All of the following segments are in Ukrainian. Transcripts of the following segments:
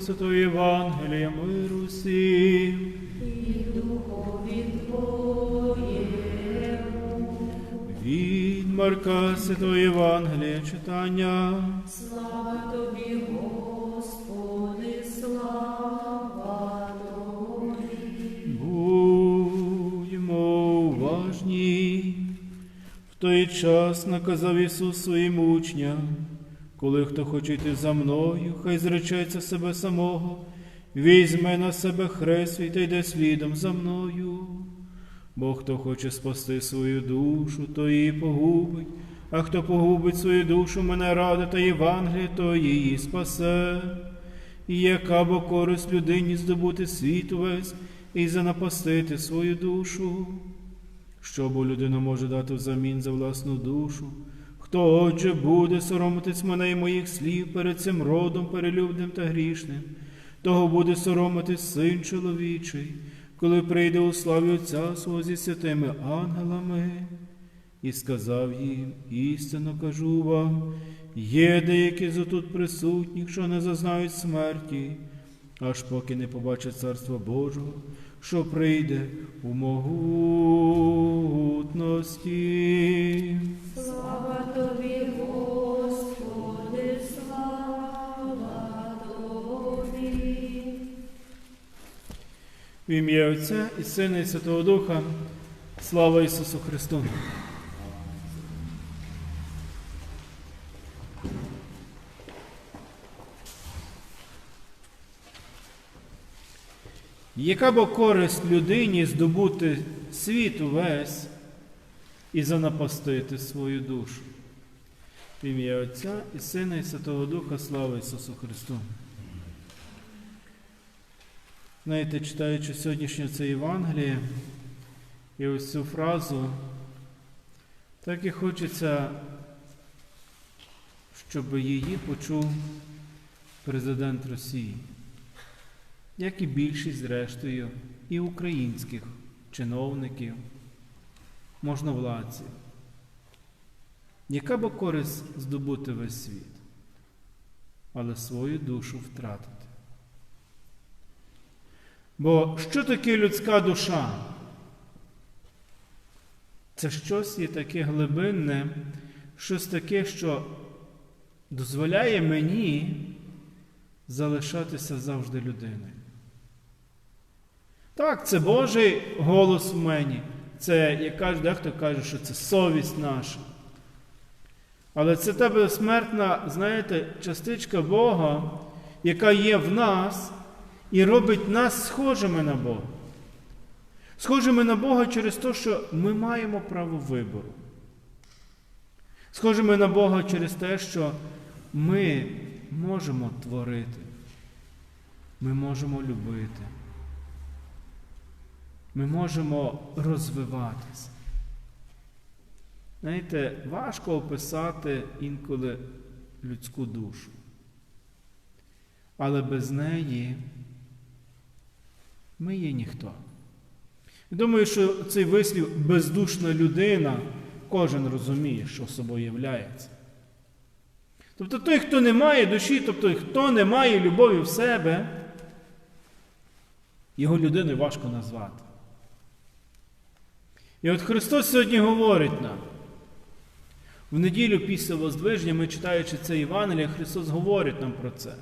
Святого Євангелія миру всім. Від Марка Святого Євангелія читання. Слава тобі, Господи, слава тобі. Будьмо уважні. В той час наказав Ісус своїм учням, коли хто хоче йти за мною, хай зречеться себе самого, візьме на себе хрест свій та йде слідом за мною. Бо хто хоче спасти свою душу, то її погубить, а хто погубить свою душу, мене ради та Євангелія, то її спасе. І яка бо користь людині здобути світ увесь і занапастити свою душу? Що бо людина може дати взамін за власну душу? Хто отже буде соромитись мене і моїх слів перед цим родом перелюбним та грішним, того буде соромитись син чоловічий, коли прийде у славі Отця свого зі святими ангелами. І сказав їм, істинно кажу вам, є деякі з отут присутніх, що не зазнають смерті, аж поки не побачать Царства Божого, що прийде у могутності. Слава тобі, Господи, слава тобі. В ім'я Отця і Сина, і Святого Духа. Слава Ісусу Христу! Яка бо користь людині здобути світ увесь і занапастити свою душу? В ім'я Отця і Сина, і Святого Духа, слава Ісусу Христу! Знаєте, читаючи сьогоднішнє це Євангеліє і ось цю фразу, так і хочеться, щоб її почув президент Росії, як і більшість, зрештою, і українських чиновників, можновладців. Яка б користь здобути весь світ, але свою душу втратити? Бо що таке людська душа? Це щось є таке глибинне, щось таке, що дозволяє мені залишатися завжди людиною. Так, це Божий голос в мені. Це, як каже, дехто каже, що це совість наша. Але це та безсмертна, знаєте, частичка Бога, яка є в нас і робить нас схожими на Бога. Схожими на Бога через те, що ми маємо право вибору. Схожими на Бога через те, що ми можемо творити, ми можемо любити, ми можемо розвиватися. Знаєте, важко описати інколи людську душу. Але без неї ми є ніхто. Думаю, що цей вислів бездушна людина кожен розуміє, що собою являється. Тобто той, хто не має душі, тобто хто не має любові в себе, його людиною важко назвати. І от Христос сьогодні говорить нам. В неділю після Воздвиження, ми читаючи це Євангеліє, Христос говорить нам про це.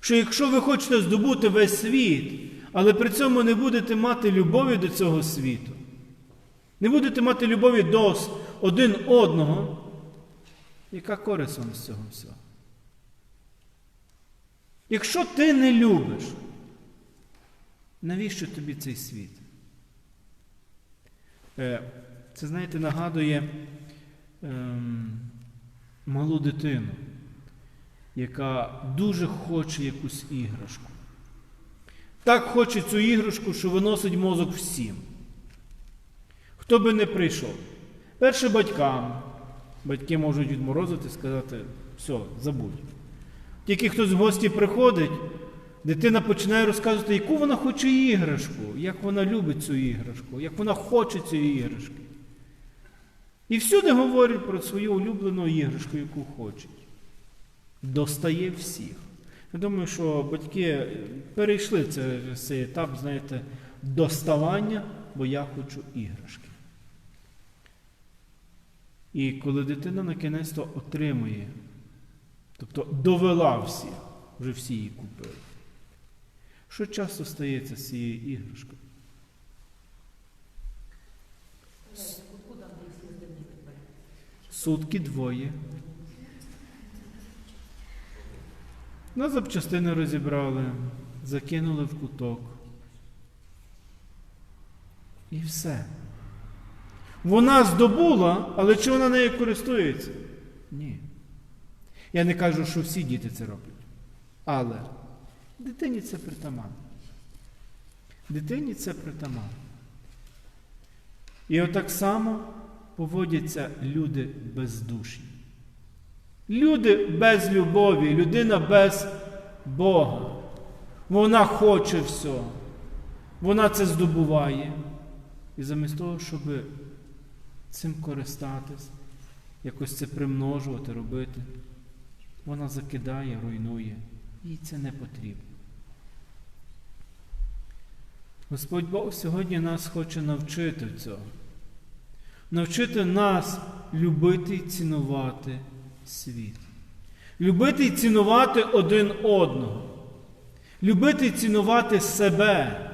Що якщо ви хочете здобути весь світ, але при цьому не будете мати любові до цього світу, не будете мати любові до один одного, яка користь вам з цього всього? Якщо ти не любиш, навіщо тобі цей світ? Е, Це, знаєте, нагадує ем, малу дитину, яка дуже хоче якусь іграшку. Так хоче цю іграшку, що виносить мозок всім. Хто би не прийшов. Перше батькам. Батьки можуть відморозити сказати, все, забудь. Тільки хтось в гості приходить, дитина починає розказувати, яку вона хоче іграшку, як вона любить цю іграшку, як вона хоче цієї іграшки. І всюди говорять про свою улюблену іграшку, яку хочуть. Достає всіх. Я думаю, що батьки перейшли цей етап, знаєте, доставання, бо я хочу іграшки. І коли дитина на кінець то отримує, тобто довела всіх, вже всі її купили. Що часто стається з цією іграшкою? Сутки двоє. На запчастини розібрали, закинули в куток. І все. Вона здобула, але чи вона нею користується? Ні. Я не кажу, що всі діти це роблять. Але дитині це притаманно. Дитині це притаманно. І отак само поводяться люди бездушні. Люди без любові, людина без Бога. Вона хоче всього. Вона це здобуває. І замість того, щоб цим користатись, якось це примножувати, робити, вона закидає, руйнує. Їй це не потрібно. Господь Бог сьогодні нас хоче навчити цього. Навчити нас любити і цінувати світ. Любити і цінувати один одного. Любити і цінувати себе.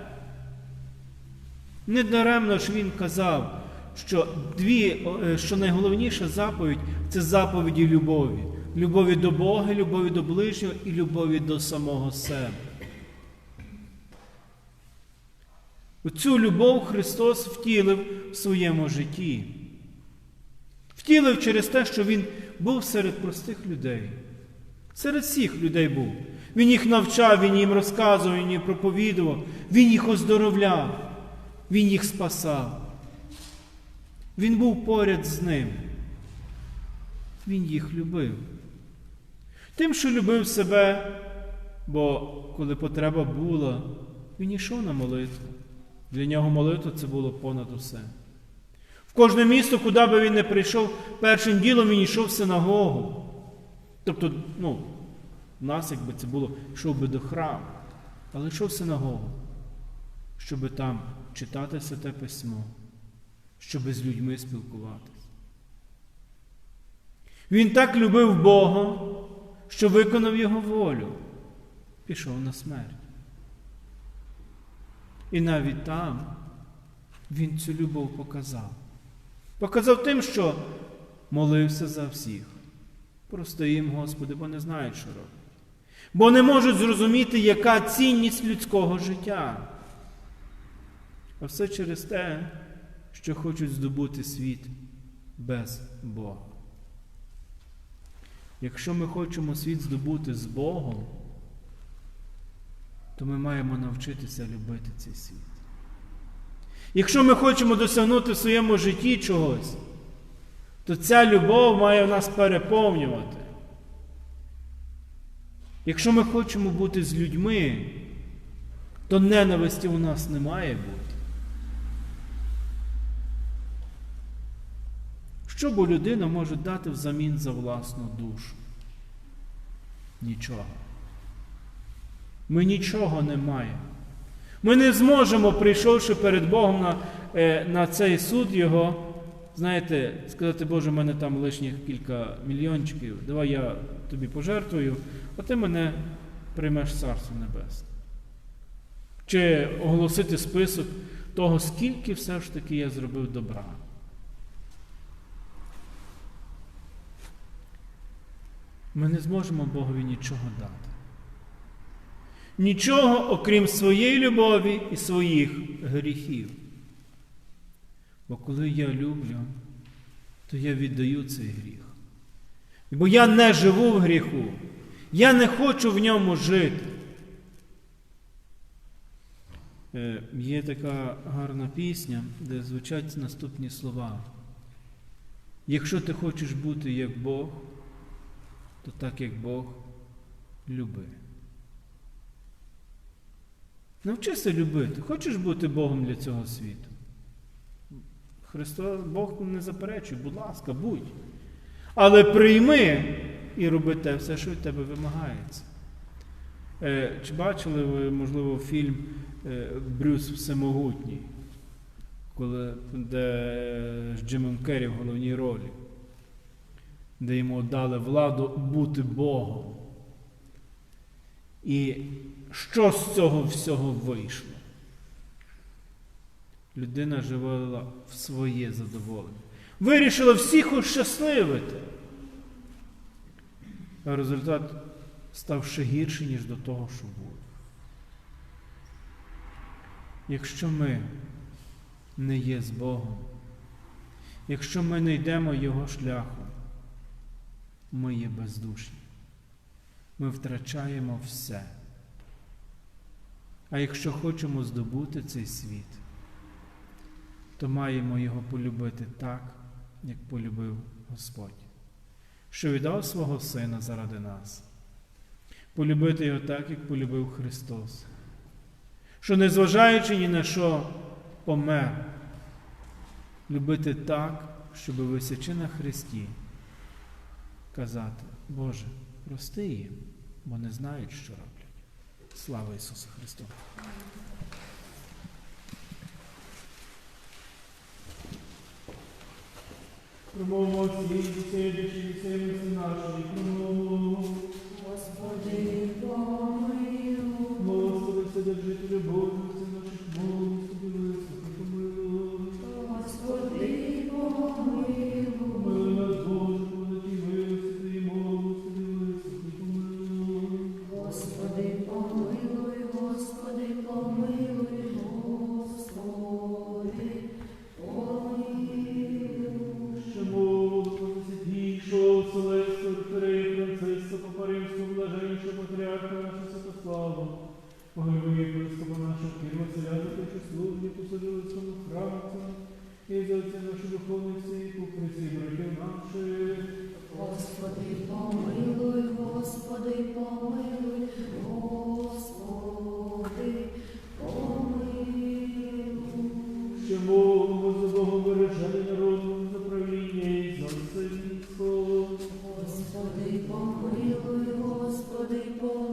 Недаремно ж він казав, що дві, е, що найголовніша заповідь це заповіді любові. Любові до Бога, любові до ближнього і любові до самого себе. Цю любов Христос втілив в своєму житті. Втілив через те, що Він був серед простих людей. Серед всіх людей був. Він їх навчав, Він їм розказував, Він їм проповідував, Він їх оздоровляв, Він їх спасав. Він був поряд з ним. Він їх любив. Тим, що любив себе, бо коли потреба була, він йшов на молитву. Для нього молитва це було понад усе. В кожне місто, куди би він не прийшов, першим ділом він йшов в синагогу. Тобто, ну, в нас, якби це було, йшов би до храму, але йшов в синагогу, щоб там читати святе письмо, щоб з людьми спілкуватися. Він так любив Бога, що виконав Його волю, пішов на смерть. І навіть там він цю любов показав. Показав тим, що молився за всіх. Просто їм, Господи, бо не знають, що робити. Бо не можуть зрозуміти, яка цінність людського життя. А все через те, що хочуть здобути світ без Бога. Якщо ми хочемо світ здобути з Богом, то ми маємо навчитися любити цей світ. Якщо ми хочемо досягнути в своєму житті чогось, то ця любов має в нас переповнювати. Якщо ми хочемо бути з людьми, то ненависті у нас не має бути. Що бо людина може дати взамін за власну душу? Нічого. Ми нічого не маємо. Ми не зможемо, прийшовши перед Богом на, е, на цей суд Його, знаєте, сказати, Боже, в мене там лишніх кілька мільйончиків, давай я тобі пожертвую, а ти мене приймеш Царство Небесне. Чи оголосити список того, скільки все ж таки я зробив добра. Ми не зможемо Богові нічого дати. Нічого, окрім своєї любові і своїх гріхів. Бо коли я люблю, то я віддаю цей гріх. Бо я не живу в гріху, я не хочу в ньому жити. Е, Є така гарна пісня, де звучать наступні слова. Якщо ти хочеш бути як Бог, то так як Бог люби. Навчися любити. Хочеш бути Богом для цього світу? Христос Бог не заперечує, будь ласка, будь. Але прийми і роби те все, що від тебе вимагається. Е, Чи бачили ви, можливо, фільм е, Брюс Всемогутній, коли, де з Джимом Керрі в головній ролі, де йому дали владу бути Богом? І що з цього всього вийшло? Людина живила в своє задоволення. Вирішила всіх ощасливити. А результат став ще гірший, ніж до того, що було. Якщо ми не є з Богом, якщо ми не йдемо Його шляхом, ми є бездушні. Ми втрачаємо все. А якщо хочемо здобути цей світ, то маємо його полюбити так, як полюбив Господь, що віддав свого Сина заради нас. Полюбити його так, як полюбив Христос, що, незважаючи ні на що, помер, любити так, щоб висячи на Христі, казати, Боже, прости їм, бо не знають, що роблять. Слава Ісусу Христу! Папаримського блаженнішого патріарха нашого Святослава, Погребує єпископа нашого Кирила те, що служить у Союзському храмі, і за отця наші духовних всіх, у Христі братів наших. Господи, помилуй, Господи, помилуй, Господи, Господи,